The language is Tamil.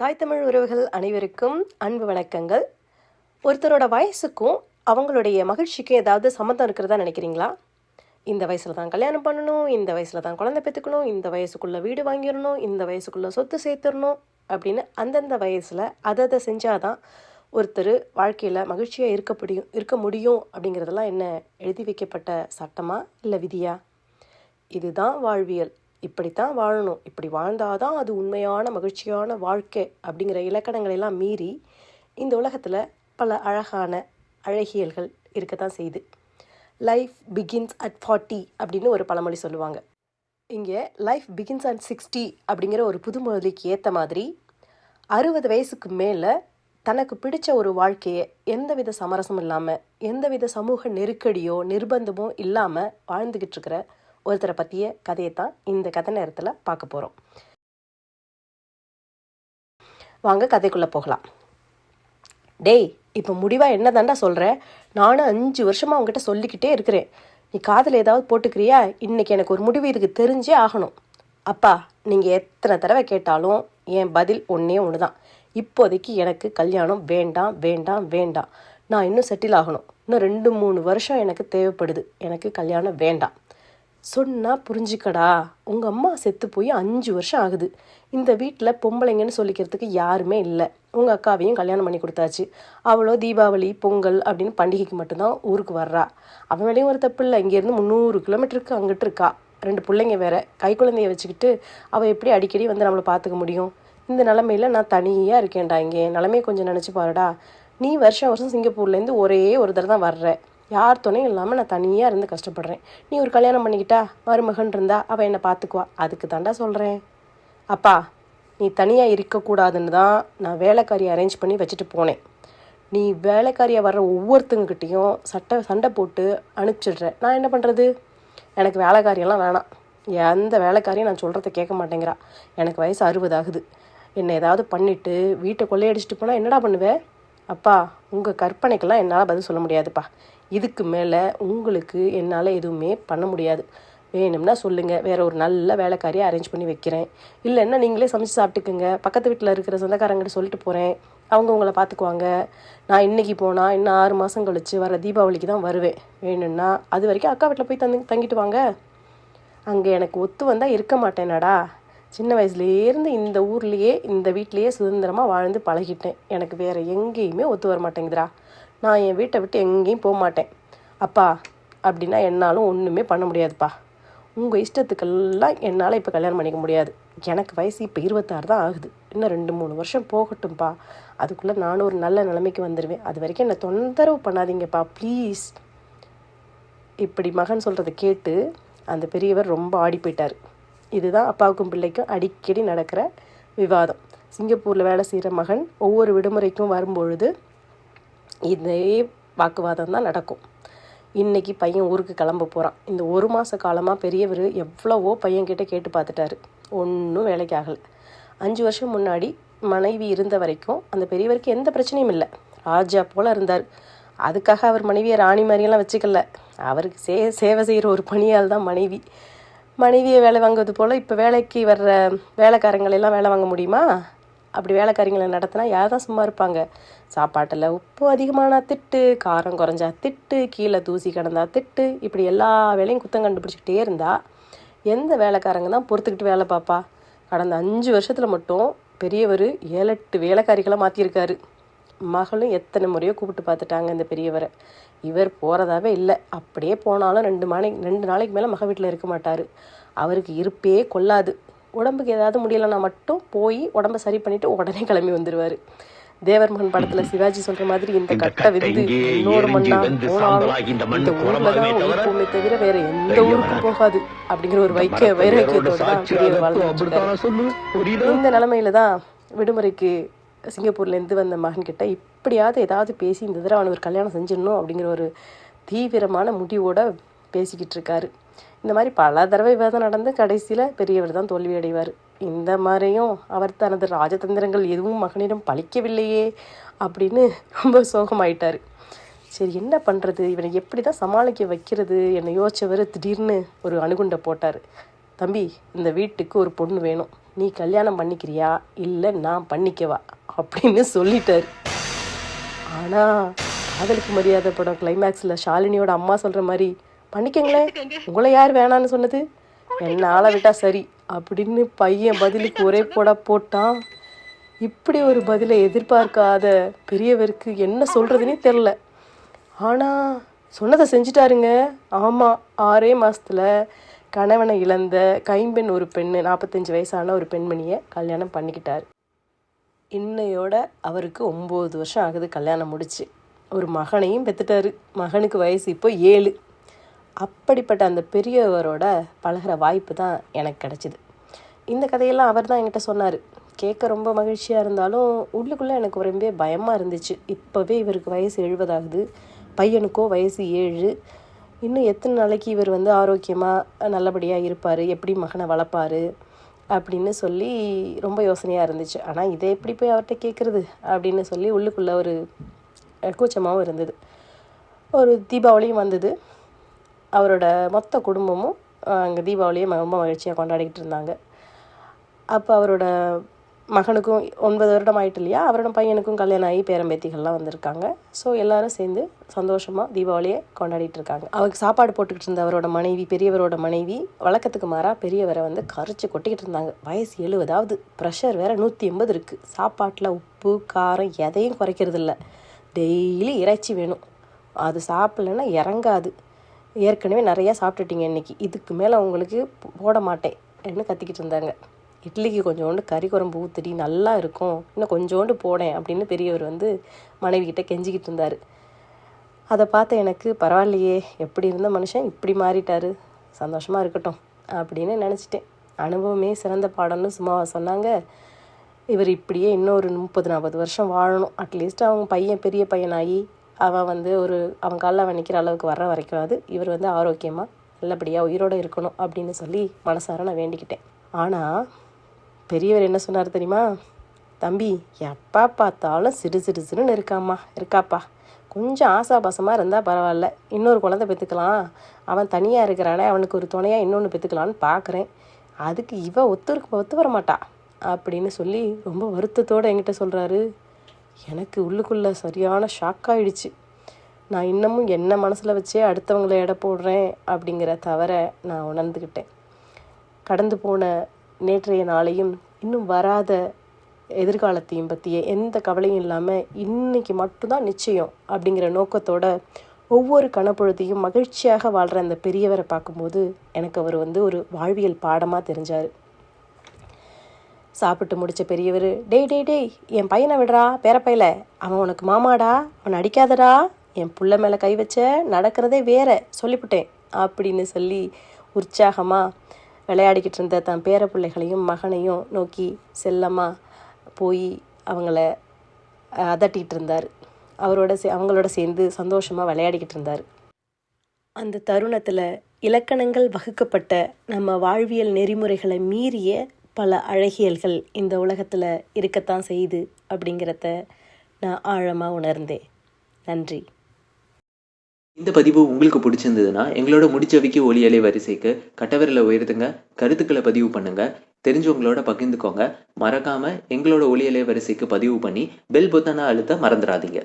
தாய் தமிழ் உறவுகள் அனைவருக்கும் அன்பு வணக்கங்கள். ஒருத்தரோட வயசுக்கும் அவங்களுடைய மகிழ்ச்சிக்கும் ஏதாவது சம்மந்தம் இருக்கிறதா நினைக்கிறீங்களா? இந்த வயசில் தான் கல்யாணம் பண்ணணும் இந்த வயசில் தான் குழந்தை பெற்றுக்கணும் இந்த வயசுக்குள்ளே வீடு வாங்கிடணும் இந்த வயசுக்குள்ளே சொத்து சேர்த்துடணும் அப்படின்னு அந்தந்த வயசில் அதை அதை செஞ்சாதான் ஒருத்தர் வாழ்க்கையில் மகிழ்ச்சியாக இருக்க முடியும் இருக்க முடியும் அப்படிங்கிறதெல்லாம் என்ன எழுதி வைக்கப்பட்ட சட்டமா இல்லை விதியா? இதுதான் வாழ்வியல். இப்படித்தான் வாழணும். இப்படி வாழ்ந்தாதான் அது உண்மையான மகிழ்ச்சியான வாழ்க்கை அப்படிங்கிற இலக்கணங்களை எல்லாம் மீறி இந்த உலகத்தில் பல அழகான அழகியல்கள் இருக்கத்தான் செய்யுது. லைஃப் பிகின்ஸ் அட் ஃபார்ட்டி அப்படின்னு ஒரு பழமொழி சொல்லுவாங்க. இங்கே லைஃப் பிகின்ஸ் அட் சிக்ஸ்டி அப்படிங்கிற ஒரு புதுமொழிக்கு ஏற்ற மாதிரி அறுபது வயசுக்கு மேலே தனக்கு பிடிச்ச ஒரு வாழ்க்கையை எந்தவித சமரசமும் இல்லாமல் எந்தவித சமூக நெருக்கடியோ நிர்பந்தமோ இல்லாமல் வாழ்ந்துக்கிட்டு இருக்கிற ஒருத்தரை பற்றிய கதையை தான் இந்த கதை நேரத்தில் பார்க்க போகிறோம் வாங்க கதைக்குள்ளே போகலாம். டேய் இப்போ முடிவாக என்ன தாண்டா சொல்கிற நானும் அஞ்சு வருஷமாக அவங்ககிட்ட சொல்லிக்கிட்டே இருக்கிறேன். நீ காதில் ஏதாவது போட்டுக்கிறியா? இன்றைக்கி எனக்கு ஒரு முடிவு இதுக்கு தெரிஞ்சே ஆகணும். அப்பா நீங்கள் எத்தனை தடவை கேட்டாலும் என் பதில் ஒன்றே ஒன்று தான் இப்போதைக்கு எனக்கு கல்யாணம் வேண்டாம் வேண்டாம் வேண்டாம். நான் இன்னும் செட்டில் ஆகணும். இன்னும் ரெண்டு மூணு வருஷம் எனக்கு தேவைப்படுது. எனக்கு கல்யாணம் வேண்டாம். சொன்னால் புரிஞ்சுக்கடா. உங்கள் அம்மா செத்து போய் அஞ்சு வருஷம் ஆகுது. இந்த வீட்டில் பொம்பளைங்கன்னு சொல்லிக்கிறதுக்கு யாருமே இல்லை. உங்கள் அக்காவையும் கல்யாணம் பண்ணி கொடுத்தாச்சு. அவளோ தீபாவளி பொங்கல் அப்படின்னு பண்டிகைக்கு மட்டும்தான் ஊருக்கு வர்றா. அவன் மேலேயும் ஒரு தப்பு இல்லை. இங்கேருந்து முந்நூறு கிலோமீட்டருக்கு அங்கிட்டு இருக்கா. ரெண்டு பிள்ளைங்க வேற. கை குழந்தைய வச்சுக்கிட்டு அவள் எப்படி அடிக்கடி வந்து நம்மளை பார்த்துக்க முடியும்? இந்த நிலமையில நான் தனியாக இருக்கேன்டா இங்கே. நிலமையை கொஞ்சம் நினச்சி பாருடா. நீ வருஷம் வருஷம் சிங்கப்பூர்லேருந்து ஒரே ஒரு தடவை தான் வர்ற. யார் துணையும் இல்லாமல் நான் தனியாக இருந்து கஷ்டப்படுறேன். நீ ஒரு கல்யாணம் பண்ணிக்கிட்டா மருமகன் இருந்தா அவள் என்னை பார்த்துக்குவா அதுக்கு தாண்டா சொல்கிறேன் அப்பா நீ தனியாக இருக்கக்கூடாதுன்னு தான் நான் வேலைக்காரியை அரேஞ்ச் பண்ணி வச்சுட்டு போனேன். நீ வேலைக்காரியாக வர்ற ஒவ்வொருத்தங்ககிட்டையும் சட்டை சண்டை போட்டு அனுப்பிச்சிடுற. நான் என்ன பண்ணுறது எனக்கு வேலைக்காரியெல்லாம் வேணாம். எந்த வேலைக்காரியும் நான் சொல்கிறத கேட்க மாட்டேங்கிறா. எனக்கு வயசு அறுபது ஆகுது. என்னை ஏதாவது பண்ணிவிட்டு வீட்டை கொள்ளையடிச்சிட்டு போனால் என்னடா பண்ணுவேன் அப்பா உங்கள் கற்பனைக்கெல்லாம் என்னால் பதில் சொல்ல முடியாதுப்பா. இதுக்கு மேலே உங்களுக்கு என்னால் எதுவுமே பண்ண முடியாது. வேணும்னா சொல்லுங்கள் வேற ஒரு நல்ல வேலைக்காரியை அரேஞ்ச் பண்ணி வைக்கிறேன். இல்லைன்னா நீங்களே சமைச்சு சாப்பிட்டுக்குங்க. பக்கத்து வீட்டில் இருக்கிற சொந்தக்காரங்கிட்ட சொல்லிட்டு போகிறேன் அவங்க உங்களை பார்த்துக்குவாங்க நான் இன்னைக்கு போனால் இன்னும் ஆறு மாதம் கழித்து வர தீபாவளிக்கு தான் வருவேன். வேணும்னா அது வரைக்கும் அக்கா வீட்டில் போய் தந்து தங்கிட்டு வாங்க. அங்கே எனக்கு ஒத்து வந்தால் இருக்க மாட்டேனடா. சின்ன வயசுலேருந்து இந்த ஊர்லேயே இந்த வீட்லேயே சுதந்திரமாக வாழ்ந்து பழகிட்டேன். எனக்கு வேறு எங்கேயுமே ஒத்து வர மாட்டேங்குதுரா நான் என் வீட்டை விட்டு எங்கேயும் போக மாட்டேன். அப்பா அப்படின்னா என்னாலும் ஒன்றுமே பண்ண முடியாதுப்பா. உங்கள் இஷ்டத்துக்கெல்லாம் என்னால் இப்போ கல்யாணம் பண்ணிக்க முடியாது. எனக்கு வயசு இப்போ இருபத்தாறு தான் ஆகுது. இன்னும் ரெண்டு மூணு வருஷம் போகட்டும்ப்பா அதுக்குள்ளே நானும் ஒரு நல்ல நிலைமைக்கு வந்துடுவேன் அது வரைக்கும் என்னை தொந்தரவு பண்ணாதீங்கப்பா ப்ளீஸ். இப்படி மகன் சொல்கிறத கேட்டு அந்த பெரியவர் ரொம்ப ஆடி போயிட்டார். இதுதான் அப்பாவுக்கும் பிள்ளைக்கும் அடிக்கடி நடக்கிற விவாதம். சிங்கப்பூரில் வேலை செய்கிற மகன் ஒவ்வொரு விடுமுறைக்கும் வரும்பொழுது இதே வாக்குவாதம் தான் நடக்கும். இன்றைக்கி பையன் ஊருக்கு கிளம்ப போகிறான் இந்த ஒரு மாத காலமாக பெரியவர் எவ்வளவோ பையன்கிட்ட கேட்டு பார்த்துட்டாரு. ஒன்றும் வேலைக்கு ஆகலை. அஞ்சு வருஷம் முன்னாடி மனைவி இருந்த வரைக்கும் அந்த பெரியவருக்கு எந்த பிரச்சனையும் இல்லை. ராஜா போல் இருந்தார். அதுக்காக அவர் மனைவியை ராணி மாதிரியெல்லாம் வச்சுக்கல. அவருக்கு சே சேவை செய்கிற ஒரு பணியால் தான் மனைவி மனைவியை வேலை வாங்குவது போல் இப்போ வேலைக்கு வர்ற வேலைக்காரங்களெல்லாம் வேலை வாங்க முடியுமா? அப்படி வேலைக்காரிங்களை நடத்தினா யார் தான் சும்மா இருப்பாங்க? சாப்பாட்டில் உப்பு அதிகமானா திட்டு காரம் குறைஞ்சா திட்டு கீழே தூசி கிடந்தா திட்டு இப்படி எல்லா வேலையும் குத்தம் கண்டுபிடிச்சிக்கிட்டே இருந்தா எந்த வேலைக்காரங்க தான் பொறுத்துக்கிட்டு வேலை பார்ப்பா கடந்த அஞ்சு வருஷத்தில் மட்டும் பெரியவர் ஏழு எட்டு வேலைக்காரிகளை மாற்றிருக்காரு மகளும் எத்தனை முறையோ கூப்பிட்டு பார்த்துட்டாங்க இந்த பெரியவரை. இவர் போகிறதாவே இல்லை. அப்படியே போனாலும் ரெண்டு மணி ரெண்டு நாளைக்கு மேலே மக வீட்டில் இருக்க மாட்டார். அவருக்கு இருப்பே கொள்ளாது. உடம்புக்கு ஏதாவது முடியலைன்னா மட்டும் போய் உடம்ப சரி பண்ணிட்டு உடனே கிளம்பி வந்துடுவார் தேவர் மகன் படத்துல சிவாஜி சொல்ற மாதிரி இந்த கட்ட விந்து இன்னொரு மண்ணா போனாலும் இந்த ஊர்ல தான் உயிர் போமே தவிர வேற எந்த ஊருக்கும் போகாது அப்படிங்கிற ஒரு வைக்க வைராக்கியத்தோட தான் பெரியவர் வாழ்ந்துட்டு இந்த நிலைமையில தான் விடுமுறைக்கு சிங்கப்பூர்லேருந்து வந்த மகன்கிட்ட இப்படியாவது ஏதாவது பேசி இந்த தடவை அவனுக்கு ஒரு கல்யாணம் செஞ்சிடணும் அப்படிங்கிற ஒரு தீவிரமான முடிவோடு பேசிக்கிட்டு இருக்காரு. இந்த மாதிரி பல தடவை விவாதம் நடந்து கடைசியில் பெரியவர் தான் தோல்வி அடைவார். இந்த மாதிரியும் அவர் தனது ராஜதந்திரங்கள் எதுவும் மகனிடம் பழிக்கவில்லையே அப்படின்னு ரொம்ப சோகமாயிட்டார். சரி என்ன பண்ணுறது இவனை எப்படி தான் சமாளிக்க வைக்கிறது? என்னை யோசிச்சவர் திடீர்னு ஒரு அணுகுண்டை போட்டார். தம்பி இந்த வீட்டுக்கு ஒரு பொண்ணு வேணும். நீ கல்யாணம் பண்ணிக்கிறியா? இல்லை நான் பண்ணிக்கவா? அப்படின்னு சொல்லிட்டாரு. ஆனால் காதலுக்கு மரியாதை படம் கிளைமேக்ஸில் ஷாலினியோட அம்மா சொல்கிற மாதிரி பண்ணிக்கங்களேன். உங்களை யார் வேணான்னு சொன்னது? என்னால் விட்டால் சரி. அப்படின்னு பையன் பதிலுக்கு ஒரே போட போட்டான். இப்படி ஒரு பதிலை எதிர்பார்க்காத பெரியவருக்கு என்ன சொல்கிறதுனே தெரில ஆனால் சொன்னதை செஞ்சிட்டாருங்க. ஆமாம் ஆறே மாதத்தில் கணவனை இழந்த கைம்பெண் ஒரு பெண்ணு நாற்பத்தஞ்சு வயசான ஒரு பெண்மணியை கல்யாணம் பண்ணிக்கிட்டார். இன்னையோட அவருக்கு ஒம்பது வருஷம் ஆகுது கல்யாணம் முடிச்சு. ஒரு மகனையும் பெற்றுட்டாரு மகனுக்கு வயசு இப்போ ஏழு. அப்படிப்பட்ட அந்த பெரியவரோட பழகுற வாய்ப்பு தான் எனக்கு கிடச்சிது. இந்த கதையெல்லாம் அவர் தான் என்கிட்ட சொன்னார். கேட்க ரொம்ப மகிழ்ச்சியாக இருந்தாலும் உள்ளுக்குள்ளே எனக்கு ரொம்ப பயமாக இருந்துச்சு. இப்போவே இவருக்கு வயசு எழுபதாகுது பையனுக்கோ வயசு ஏழு. இன்னும் எத்தனை நாளைக்கு இவர் வந்து ஆரோக்கியமாக நல்லபடியாக இருப்பார்? எப்படி மகனை வளர்ப்பார்? அப்படின்னு சொல்லி ரொம்ப யோசனையாக இருந்துச்சு. ஆனால் இதை எப்படி போய் அவர்கிட்ட கேட்குறது அப்படின்னு சொல்லி உள்ளுக்குள்ளே ஒரு கூச்சமாகவும் இருந்தது. ஒரு தீபாவளியும் வந்தது. அவரோட மொத்த குடும்பமும் அங்கே தீபாவளியை ம- ரொம்ப மகிழ்ச்சியாக கொண்டாடிக்கிட்டு இருந்தாங்க. அப்போ அவரோட மகனுக்கும் ஒன்பது வருடம் ஆயிட்டு இல்லையா அவரோட பையனுக்கும் கல்யாணம் ஆகி பேரம்பேத்திகள்லாம் வந்திருக்காங்க. ஸோ எல்லாரும் சேர்ந்து சந்தோஷமாக தீபாவளியை கொண்டாடிட்டு இருக்காங்க அவருக்கு சாப்பாடு போட்டுக்கிட்டு இருந்த அவரோட மனைவி பெரியவரோட மனைவி வழக்கத்துக்கு மாறாக பெரியவரை வந்து கரைச்சி கொட்டிக்கிட்டு இருந்தாங்க. வயசு எழுபதாவது ப்ரெஷர் வேற நூற்றி எண்பது இருக்குது சாப்பாட்டில் உப்பு காரம் எதையும் குறைக்கிறதில்ல. டெய்லி இறைச்சி வேணும். அது சாப்பிட்லன்னா இறங்காது. ஏற்கனவே நிறையா சாப்பிட்டுட்டீங்க இன்னைக்கு. இதுக்கு மேலே உங்களுக்கு போட மாட்டேன். என்ன கத்திக்கிட்டு இருந்தாங்க. இட்லிக்கு கொஞ்சோண்டு கறி குழம்பு ஊத்துடி நல்லா இருக்கும். இன்னும் கொஞ்சோண்டு போடேன் அப்படின்னு பெரியவர் வந்து மனைவிக்கிட்ட கெஞ்சிக்கிட்டு இருந்தார். அதை பார்த்த எனக்கு பரவாயில்லையே எப்படி இருந்த மனுஷன்? இப்படி மாறிட்டாரு. சந்தோஷமாக இருக்கட்டும் அப்படின்னு நினச்சிட்டேன். அனுபவமே சிறந்த பாடம்னு சும்மாவா சொன்னாங்க. இவர் இப்படியே இன்னொரு முப்பது நாற்பது வருஷம் வாழணும். அட்லீஸ்ட் அவங்க பையன் பெரிய பையனாகி அவன் வந்து ஒரு அவன் காலில் அவன் நிற்கிற அளவுக்கு வர்ற வரைக்கும் இவர் வந்து ஆரோக்கியமாக நல்லபடியாக உயிரோடு இருக்கணும் அப்படின்னு சொல்லி மனசார நான் வேண்டிக்கிட்டேன். ஆனால் பெரியவர் என்ன சொன்னார் தெரியுமா? தம்பி எப்போ பார்த்தாலும் சிறு சிறுசுன்னு இருக்காம்மா இருக்காப்பா. கொஞ்சம் ஆசாபாசமாக இருந்தால் பரவாயில்ல. இன்னொரு குழந்தை பெற்றுக்கலாம் அவன் தனியாக இருக்கிறானே அவனுக்கு ஒரு துணையாக இன்னொன்று பெற்றுக்கலான்னு பார்க்குறேன் அதுக்கு இவ ஒத்துருக்கு ஒத்து வர மாட்டா. அப்படின்னு சொல்லி ரொம்ப வருத்தத்தோடு என்கிட்ட சொல்கிறாரு எனக்கு உள்ளுக்குள்ளே சரியான ஷாக் ஆகிடுச்சு நான் இன்னமும் என்ன மனசில் வச்சே அடுத்தவங்கள எடை போடுறேன் அப்படிங்கிற தவிர நான் உணர்ந்துக்கிட்டேன் கடந்து போன நேற்றைய நாளையும் இன்னும் வராத எதிர்காலத்தையும் பற்றிய எந்த கவலையும் இல்லாமல் இன்னைக்கு மட்டும்தான் நிச்சயம் அப்படிங்கிற நோக்கத்தோட ஒவ்வொரு கணப்பொழுதையும் மகிழ்ச்சியாக வாழ்கிற அந்த பெரியவரை பார்க்கும்போது எனக்கு அவர் வந்து ஒரு வாழ்வியல் பாடமாக தெரிஞ்சார். சாப்பிட்டு முடிச்ச பெரியவர் டேய் டேய் டேய் என் பையனை விடுறா பேரப்பையில. அவன் உனக்கு மாமாடா அவன் அடிக்காதடா. என் புள்ள மேலே கை வச்ச நடக்கிறதே வேற. சொல்லிவிட்டேன் அப்படின்னு சொல்லி உற்சாகமாக விளையாடிக்கிட்டு இருந்த தன் பேர பிள்ளைகளையும் மகனையும் நோக்கி செல்லமாக போய் அவங்கள அதட்டிகிட்டு அதட்டிட்டு இருந்தார். அவரோட சே அவங்களோட சேர்ந்து சந்தோஷமாக விளையாடிக்கிட்டு இருந்தார். அந்த தருணத்தில் இலக்கணங்கள் வகுக்கப்பட்ட நம்ம வாழ்வியல் நெறிமுறைகளை மீறிய பல அழகியல்கள் இந்த உலகத்தில் இருக்கத்தான் செய்யுது அப்படிங்கிறத நான் ஆழமாக உணர்ந்தேன். நன்றி. இந்த பதிவு உங்களுக்கு பிடிச்சிருந்ததுன்னா எங்களோட முடிச்சவைக்கு ஒலி அலை வரிசைக்கு கட்டவரில் உயர்த்துங்க கருத்துக்களை பதிவு பண்ணுங்க தெரிஞ்சவங்களோட பகிர்ந்துக்கோங்க. மறக்காம எங்களோட ஒலி அலை வரிசைக்கு பதிவு பண்ணி பெல் பொத்தானை அழுத்த மறந்துடாதீங்க.